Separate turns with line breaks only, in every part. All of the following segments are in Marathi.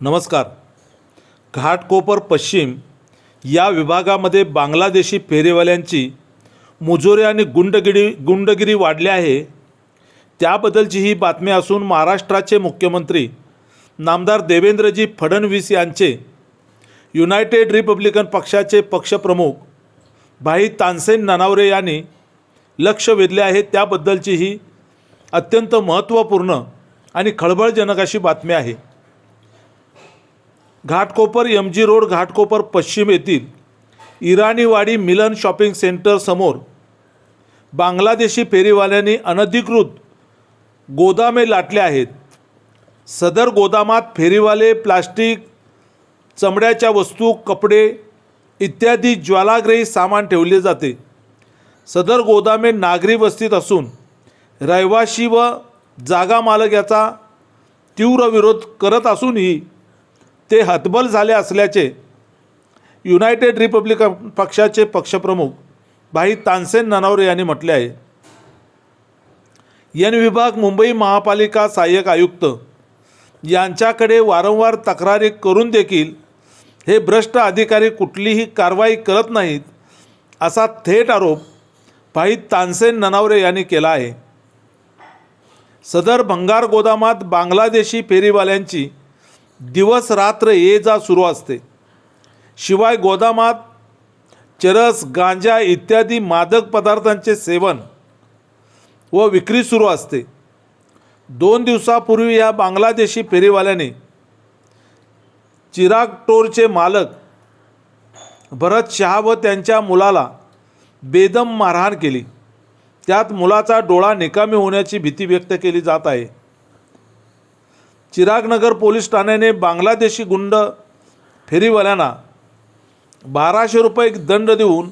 नमस्कार. घाटकोपर पश्चिम या विभागामध्ये बांगलादेशी फेरीवाल्यांची मुजोरी आणि गुंडगिरी गुंडगिरी वाढली आहे. त्याबद्दलची ही बातमी असून महाराष्ट्राचे मुख्यमंत्री नामदार देवेंद्रजी फडणवीस यांचे युनायटेड रिपब्लिकन पक्षाचे पक्षप्रमुख भाई तानसेन ननावरे यांनी लक्ष वेधले आहे. त्याबद्दलची ही अत्यंत महत्त्वपूर्ण आणि खळबळजनक अशी बातमी आहे. Ghatkopar M G road Ghatkopar पश्चिम येथील इराणीवाडी मिलन शॉपिंग सेंटर समोर बांगलादेशी फेरीवाल्यांनी अनधिकृत गोदामे लाटले आहेत. सदर गोदामात फेरीवाले प्लास्टिक चमड्याच्या वस्तू कपडे इत्यादी ज्वालाग्रही सामान ठेवले जाते. सदर गोदामे नागरी वस्तीत असून रहिवाशी व जागा मालक याचा तीव्र विरोध करत असूनही ते हतबल झाले असल्याचे युनायटेड रिपब्लिकन पक्षाचे पक्षप्रमुख भाई तानसेन ननावरे यांनी म्हटले आहे. एन विभाग मुंबई महापालिका सहाय्यक आयुक्त यांच्याकडे वारंवार तक्रारी करून देखील हे भ्रष्ट अधिकारी कुठलीही कारवाई करत नाहीत असा थेट आरोप भाई तानसेन ननावरे यांनी केला आहे. सदर भंगार गोदामात बांगलादेशी फेरीवाल्यांची दिवस रात्र ये जा सुरू असते. शिवाय गोदामात चरस गांजा इत्यादी मादक पदार्थांचे सेवन व विक्री सुरू असते. दोन दिवसापूर्वी या बांगलादेशी फेरीवाल्याने चिराग टोरचे मालक भरत शहा व त्यांच्या मुलाला बेदम मारहाण केली. त्यात मुलाचा डोळा निकामी होण्याची भीती व्यक्त केली जात आहे. चिरागनगर पोलीस ठाण्याने बांगलादेशी गुंड फेरीवाल्यांना बाराशे रुपये दंड देऊन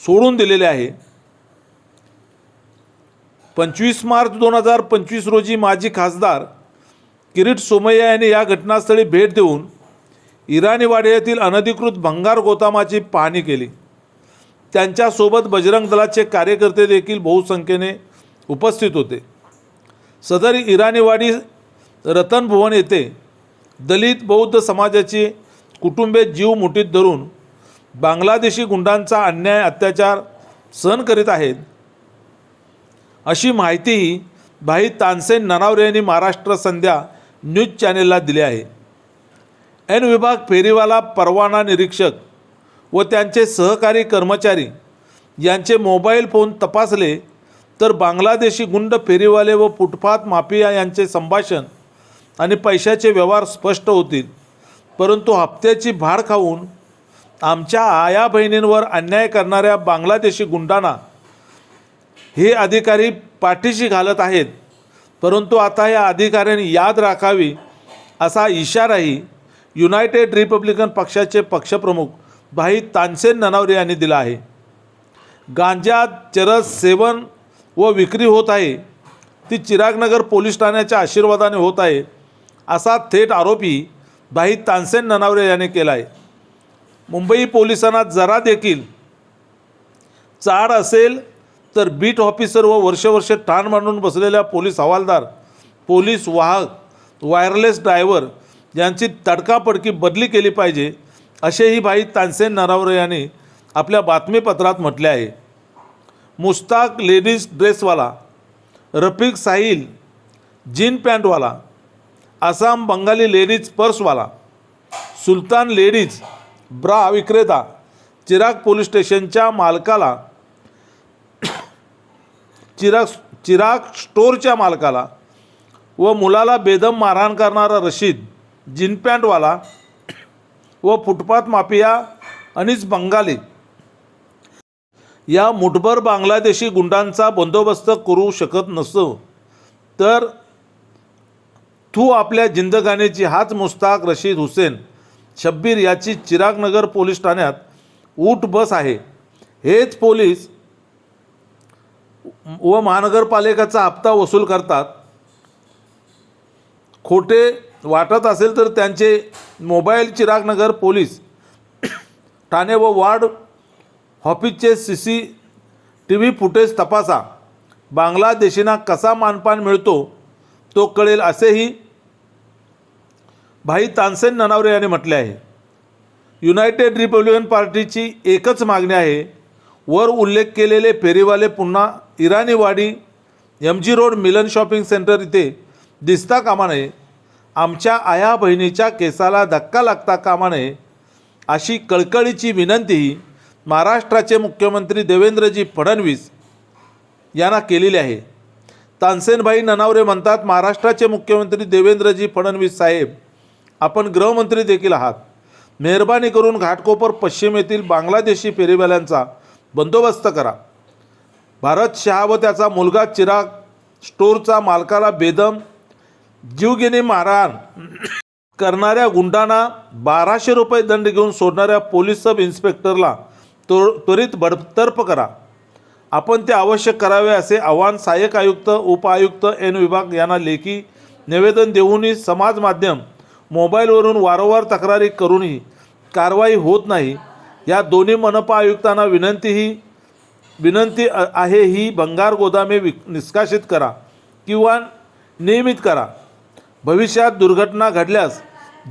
सोडून दिलेले आहे. पंचवीस मार्च दोन हजार पंचवीस रोजी माजी खासदार किरीट सोमय्या यांनी या घटनास्थळी भेट देऊन इराणीवाडी येथील अनधिकृत भंगार गोदामाची पाहणी केली. त्यांच्यासोबत बजरंग दलाचे कार्यकर्ते देखील बहुसंख्येने उपस्थित होते. सदर इराणीवाडी रतनभुवन येथे दलित बौद्ध समाजाची कुटुंबे जीव मुठीत धरून बांगलादेशी गुंडांचा अन्याय अत्याचार सहन करीत आहेत. अशी माहितीही भाई तानसेन ननावरे यांनी महाराष्ट्र संध्या न्यूज चॅनेलला दिली आहे. एन विभाग फेरीवाला परवाना निरीक्षक व त्यांचे सहकारी कर्मचारी यांचे मोबाईल फोन तपासले तर बांगलादेशी गुंड फेरीवाले व फुटपाथ माफिया यांचे संभाषण आणि पैशाचे व्यवहार स्पष्ट होतील. परंतु हप्त्याची भाड खाऊन आमच्या आया बहिणींवर अन्याय करणाऱ्या बांगलादेशी गुंडांना हे अधिकारी पाठीशी घालत आहेत. परंतु आता या अधिकाऱ्यांनी याद राखावी असा इशाराही युनायटेड रिपब्लिकन पक्षाचे पक्षप्रमुख भाई तानसेन ननावरे यांनी दिला आहे. गांजा चरस सेवन व विक्री होत आहे. ती चिरागनगर पोलीस ठाण्याच्या आशीर्वादाने होत आहे. असा थेट आरोपी भाई तानसेन ननावरे याने केला आहे मुंबई पोलिसांना जरा देखील चाड असेल तर बीट ऑफिसर व वर्षवर्षे ठाण मांडून बसलेल्या पोलीस हवालदार पोलीस वाहक वायरलेस ड्रायव्हर यांची तडकापडकी बदली केली पाहिजे असेही भाई तानसेन नरावरे यांनी आपल्या बातमीपत्रात म्हटले आहे. मुस्ताक लेडीज ड्रेसवाला रफिक साहिल जीन पॅन्टवाला आसाम बंगाली लेडीज पर्सवाला सुलतान लेडीज ब्रा विक्रेता चिराग पोलीस स्टेशनच्या मालकाला चिराग चिराग स्टोरच्या मालकाला व मुलाला बेदम मारहाण करणारा रशीद जिनपॅन्टवाला व फुटपाथ माफिया अनिस बंगाली या मुठभर बांगलादेशी गुंडांचा बंदोबस्त करू शकत नसतो तर तू आपल्या जिंदगाण्याची हाच मुस्ताक रशीद हुसेन शब्बीर याची चिरागनगर पोलीस ठाण्यात ऊट बस आहे. हेच पोलीस व महानगरपालिकेचा हप्ता वसूल करतात. खोटे वाटत असेल तर त्यांचे मोबाईल चिरागनगर पोलीस ठाणे व वार्ड ऑफिसचे C C T V footage तपासा. बांगलादेशींना कसा मानपान मिळतो तो कळेल असेही भाई तानसेन ननावरे यांनी म्हटले आहे युनायटेड रिपब्लिकन पार्टीची एकच मागणी आहे वर उल्लेख केलेले फेरीवाले पुन्हा Iraniwadi M G road Milan shopping centre इथे दिसता कामा नये आमच्या आया बहिणीच्या केसाला धक्का लागता कामा नये अशी कळकळीची विनंतीही महाराष्ट्राचे मुख्यमंत्री देवेंद्रजी फडणवीस यांना केलेली आहे. तानसेनभाई ननावरे म्हणतात महाराष्ट्राचे मुख्यमंत्री देवेंद्रजी फडणवीस साहेब आपण गृहमंत्री देखील आहात. मेहरबानी करून घाटकोपर पश्चिम येथील बांगलादेशी फेरीवाल्यांचा बंदोबस्त करा. भारत शहा व त्याचा मुलगा चिराग स्टोरचा मालकाला बेदम जीवघेणी मारहाण करणाऱ्या गुंडांना बाराशे रुपये दंड घेऊन सोडणाऱ्या पोलीस सब इन्स्पेक्टरला तो त्वरित बडतर्फ करा. आपण ते आवश्यक करावे असे आवाहन सहाय्यक आयुक्त उपआयुक्त एन विभाग यांना लेखी निवेदन देऊनही समाज माध्यम मोबाईलवरून वारंवार तक्रारी करूनही कारवाई होत नाही या दोन्ही मनपा आयुक्तांना विनंतीही विनंती आहे ही भंगार गोदामे विक निष्कासित करा किंवा नियमित करा. भविष्यात दुर्घटना घडल्यास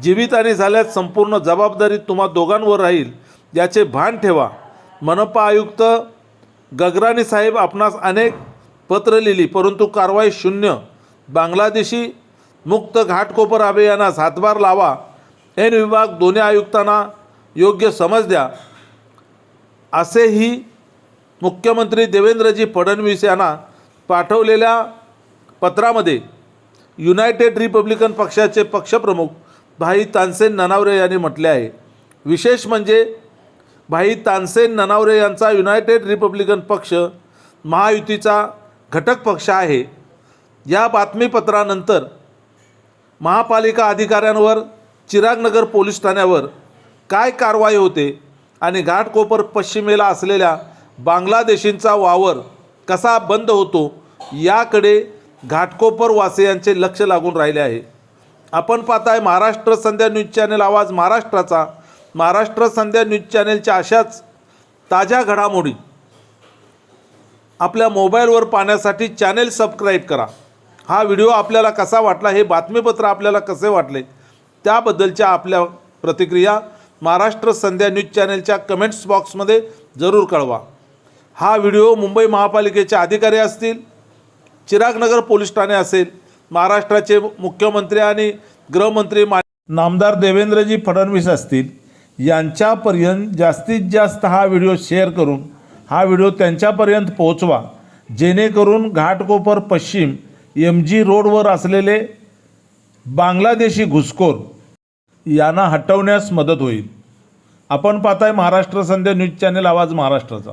जीवितहानी झाल्यास संपूर्ण जबाबदारी तुम्हा दोघांवर राहील याचे भान ठेवा. मनपा आयुक्त गगराणी साहेब आपणास अनेक पत्र लिहिली परंतु कारवाई शून्य. बांगलादेशी मुक्त घाटकोपर अभियानास हातभार लावा. एन विभाग दोन्ही आयुक्तांना योग्य समज द्या. असेही मुख्यमंत्री देवेंद्रजी फडणवीस यांना पाठवलेल्या पत्रामध्ये युनायटेड रिपब्लिकन पक्षाचे पक्षप्रमुख भाई तानसेन ननावरे यांनी म्हटले आहे. विशेष म्हणजे भाई तानसेन ननावरे यांचा युनायटेड रिपब्लिकन पक्ष महायुतीचा घटक पक्ष आहे. या बातमीपत्रानंतर महापालिका अधिकाऱ्यांवर चिरागनगर पोलीस ठाण्यावर काय कारवाई होते आणि घाटकोपर पश्चिमेला असलेल्या बांगलादेशींचा वावर कसा बंद होतो याकडे घाटकोपर वासियांचे लक्ष लागून राहिले आहे. आपण पाहताय महाराष्ट्र संध्या न्यूज चॅनेल आवाज महाराष्ट्राचा. महाराष्ट्र संध्या न्यूज चॅनेलच्या अशाच ताज्या घडामोडी आपल्या मोबाईलवर पाहण्यासाठी चॅनेल सबस्क्राईब करा. हा व्हिडिओ आपल्याला कसा वाटला हे बातमीपत्र आपल्याला कसे वाटले त्याबद्दलच्या आपल्या प्रतिक्रिया महाराष्ट्र संध्या न्यूज चॅनलच्या कमेंट्स बॉक्समध्ये जरूर कळवा. हा व्हिडिओ मुंबई महापालिकेचे अधिकारी असतील चिरागनगर पोलीस ठाणे असेल महाराष्ट्राचे मुख्यमंत्री आणि गृहमंत्री मा नामदार देवेंद्रजी फडणवीस असतील यांच्यापर्यंत जास्तीत जास्त हा व्हिडिओ शेअर करून हा व्हिडिओ त्यांच्यापर्यंत पोहोचवा जेणेकरून घाटकोपर पश्चिम एम जी रोडवर असलेले बांगलादेशी घुसखोर यांना हटवण्यास मदत होईल. आपण पाहताय महाराष्ट्र संध्या न्यूज चॅनेल आवाज महाराष्ट्राचा.